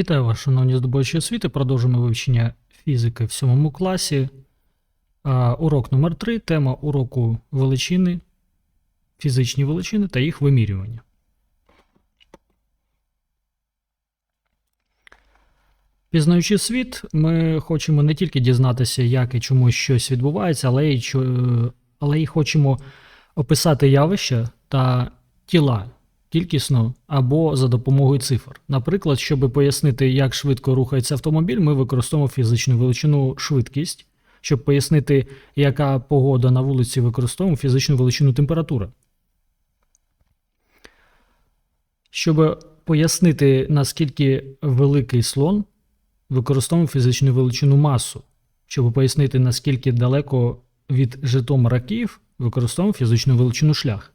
Вітаю вас, шановні здобувачі освіти. Продовжуємо вивчення фізики в сьомому класі. А, Урок номер 3 Тема уроку величини, фізичні величини та їх вимірювання. Пізнаючи світ, ми хочемо не тільки дізнатися, як і чому щось відбувається, але й, але й хочемо описати явища та тіла кількісно або за допомогою цифр. Наприклад, щоб пояснити, як швидко рухається автомобіль, ми використовуємо фізичну величину швидкість. Щоб пояснити, яка погода на вулиці, використовуємо фізичну величину температура. Щоб пояснити, наскільки великий слон, використовуємо фізичну величину масу. Щоб пояснити, наскільки далеко від Житомира Київ, використовуємо фізичну величину шлях.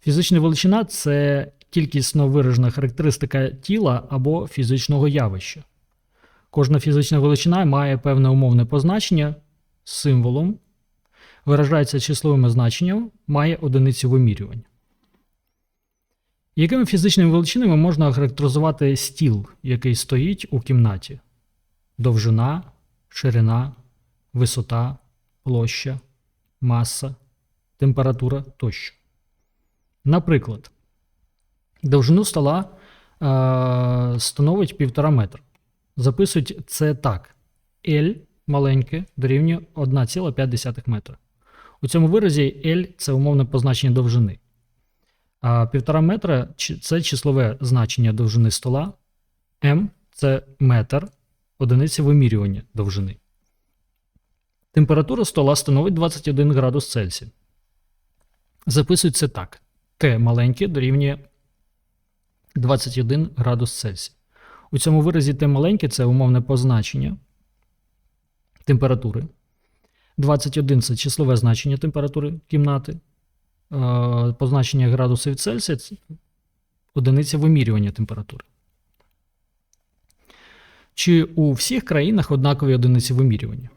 Фізична величина це кількісно виражена характеристика тіла або фізичного явища. Кожна фізична величина має певне умовне позначення з символом, виражається числовими значенням, має одиницю вимірювання. Якими фізичними величинами можна охарактеризувати стіл, який стоїть у кімнаті? Довжина, ширина, висота, площа, маса, температура тощо. Наприклад, довжину стола е, становить 1,5 метра. Записують це так: L маленьке дорівнює 1,5 метра. У цьому виразі L це умовне позначення довжини. А 1,5 метра це числове значення довжини стола. М це метр, одиниця вимірювання довжини. Температура стола становить 21 градус Цельсія. Записують це так. Т маленьке дорівнює 21 градус Цельсія. У цьому виразі Т маленьке це умовне позначення температури. 21 це числове значення температури кімнати. Е, Позначення градусів Цельсія це одиниця вимірювання температури. Чи у всіх країнах однакові одиниці вимірювання?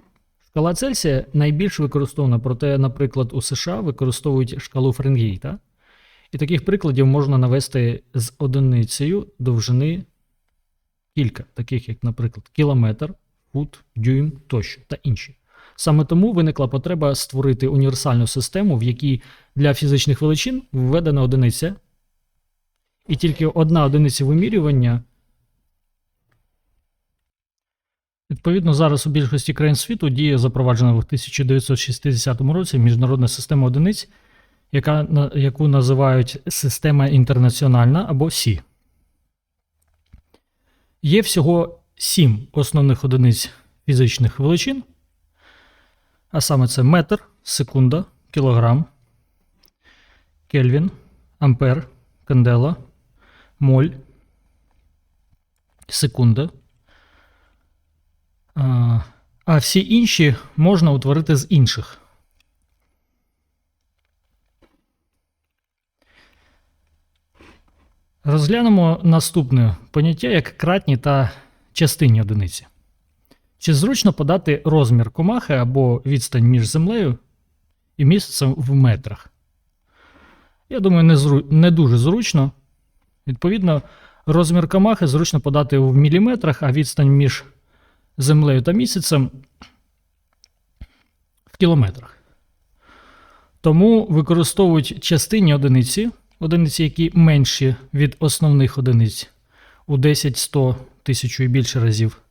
Шкала Цельсія найбільш використована, проте, наприклад, у США використовують шкалу Фаренгейта. І таких прикладів можна навести з одиницею довжини кілька, таких як, наприклад, кілометр, фут, дюйм тощо та інші. Саме тому виникла потреба створити універсальну систему, в якій для фізичних величин введена одиниця, і тільки одна одиниця вимірювання. Відповідно, зараз у більшості країн світу діє запроваджена в 1960 році міжнародна система одиниць, яка, яку називають система інтернаціональна або СІ. Є всього сім основних одиниць фізичних величин, а саме це метр, секунда, кілограм, кельвін, ампер, кандела, моль, секунда. А всі інші можна утворити з інших. Розглянемо наступне поняття як кратні та частинні одиниці. Чи зручно подати розмір комахи або відстань між землею і місяцем в метрах? Я думаю, не, зру... не дуже зручно. Відповідно, розмір комахи зручно подати в міліметрах, а відстань між землею та місяцем в кілометрах. Тому використовують частинні одиниці, одиниці, які менші від основних одиниць у 10, 100, 1000 і більше разів,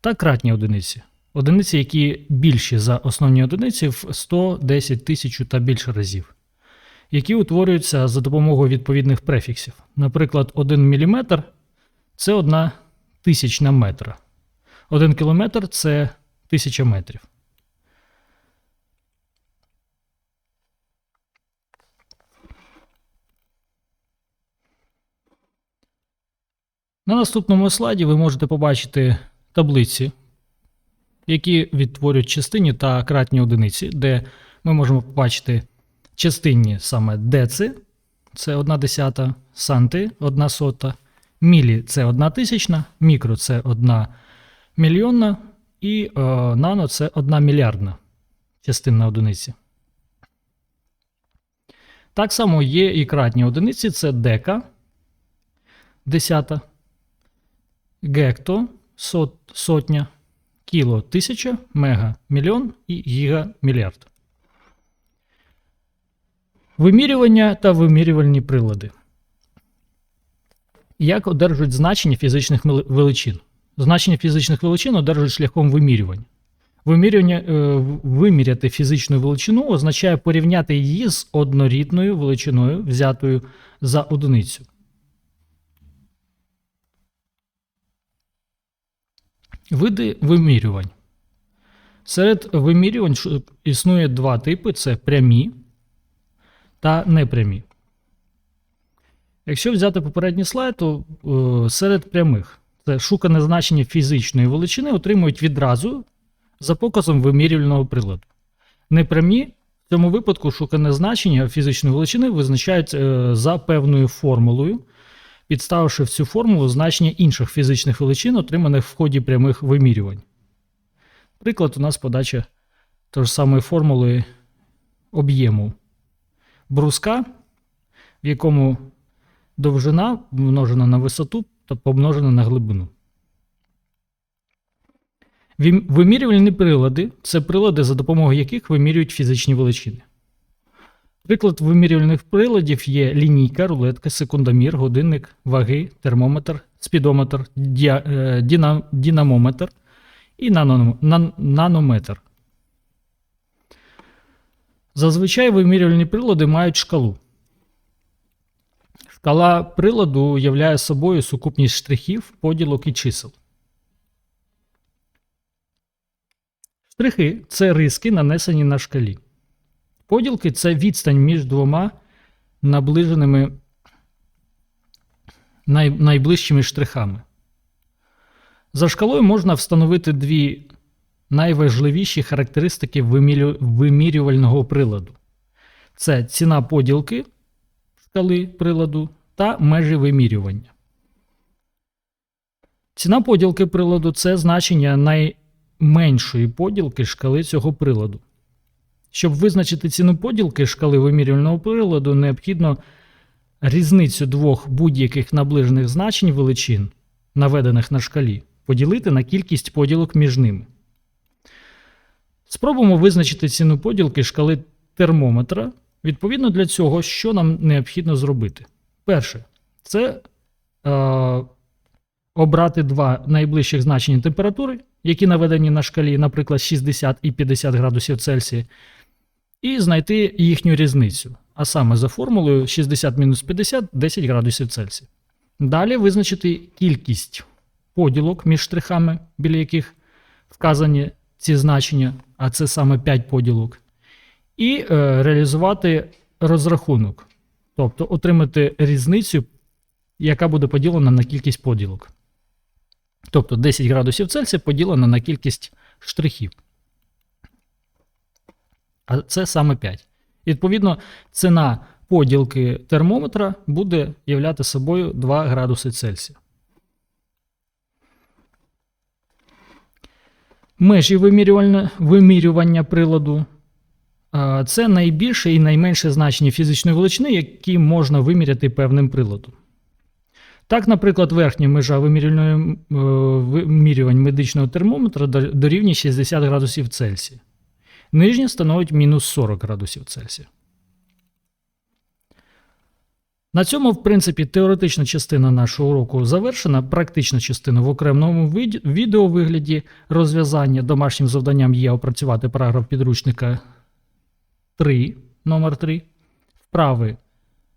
та кратні одиниці. Одиниці, які більші за основні одиниці в 100, 10, 1000 та більше разів, які утворюються за допомогою відповідних префіксів. Наприклад, 1 мм це 1 тисячна метра. 1 кілометр це 1000 метрів. На наступному слайді ви можете побачити таблиці, які відтворюють частинні та кратні одиниці, де ми можемо побачити частинні саме деци, це 1 десята, санти 1 сота, мілі це 1 тисячна, мікро це 1 мільйонна і е, нано це 1 мільярдна частинна одиниці. Так само є і кратні одиниці, це дека, десята, гекто сот, сотня, кіло тисяча, мега мільйон і гіга мільярд. Вимірювання та вимірювальні прилади. Як одержують значення фізичних величин? Значення фізичних величин одержують шляхом вимірювання. Вимірювання, е, виміряти фізичну величину означає порівняти її з однорідною величиною, взятою за одиницю. Види вимірювань. Серед вимірювань існує два типи: це прямі та непрямі. Якщо взяти попередній слайд, то е, серед прямих це шукане значення фізичної величини отримують відразу за показом вимірювального приладу. Непрямі в цьому випадку шукане значення фізичної величини визначають е, за певною формулою, підставивши в цю формулу значення інших фізичних величин, отриманих в ході прямих вимірювань. Приклад у нас подача тої ж самої формули об'єму бруска, в якому довжина множена на висоту та помножена на глибину. Вимірювальні прилади це прилади, за допомогою яких вимірюють фізичні величини. Приклад вимірювальних приладів є лінійка, рулетка, секундомір, годинник, ваги, термометр, спідометр, діа, е, діна, динамометр і наном- нан- нанометр. Зазвичай вимірювальні прилади мають шкалу. Шкала приладу являє собою сукупність штрихів, поділок і чисел. Штрихи це риски, нанесені на шкалі. Поділки це відстань між двома наближеними най, найближчими штрихами. За шкалою можна встановити дві найважливіші характеристики вимірю, вимірювального приладу: це ціна поділки шкали приладу та межі вимірювання. Ціна поділки приладу це значення найменшої поділки шкали цього приладу. Щоб визначити ціну поділки шкали вимірювального приладу, необхідно різницю двох будь-яких наближених значень величин, наведених на шкалі, поділити на кількість поділок між ними. Спробуємо визначити ціну поділки шкали термометра. Відповідно для цього, що нам необхідно зробити? Перше, це е, обрати два найближчих значення температури, які наведені на шкалі, наприклад, 60 і 50 градусів Цельсія, і знайти їхню різницю. А саме за формулою 60 мінус 50 10 градусів Цельсія. Далі визначити кількість поділок між штрихами, біля яких вказані ці значення, а це саме 5 поділок, і е, реалізувати розрахунок, тобто отримати різницю, яка буде поділена на кількість поділок. Тобто 10 градусів Цельсія поділено на кількість штрихів. А це саме 5. І, відповідно, ціна поділки термометра буде являти собою 2 градуси Цельсія. Межі вимірювання, вимірювання приладу це найбільше і найменше значення фізичної величини, які можна виміряти певним приладом. Так, наприклад, верхня межа е, вимірювань медичного термометра до- дорівнює 60 градусів Цельсія. Нижня становить мінус 40 градусів Цельсія. На цьому, в принципі, теоретична частина нашого уроку завершена. Практична частина в окремому від- відеовигляді розв'язання домашнім завданням є опрацювати параграф підручника 3, номер 3. Вправи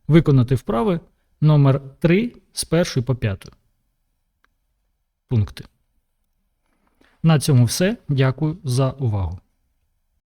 виконати вправи номер 3 з 1 по 5. Пункти. На цьому все. Дякую за увагу.